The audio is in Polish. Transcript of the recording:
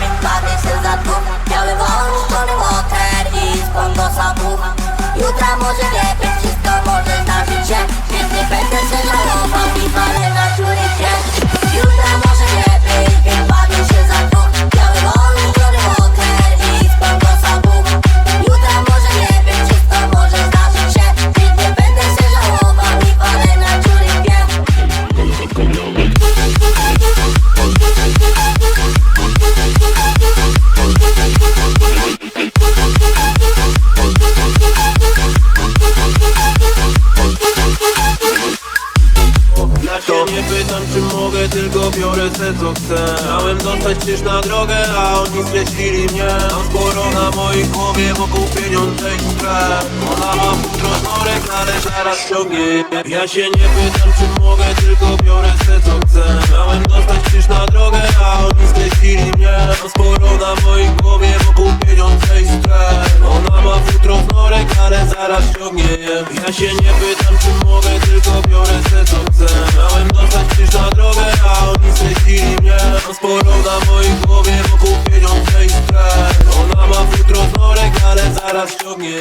Więc bawię się za dwóch Biały wąż, czarny moker i spon do sabucha Jutra może lepiej, Ja się nie pytam czy mogę, tylko biorę se co chcę. Miałem dostać cię na drogę, a oni skreślili mnie. Mam sporo na mojej głowie, wokół pieniądze i stres Ona ma futro ale zaraz ciągnie. Ja się nie pytam czy mogę, ciągnie Ja się nie pytam czy mogę, tylko biorę se co chcę Miałem dostać gdzieś na drogę, a oni skreślili mnie. Mam sporo na mojej głowie, wokół pieniądze i stres. Ona ma futro snorek, ale zaraz ciągnie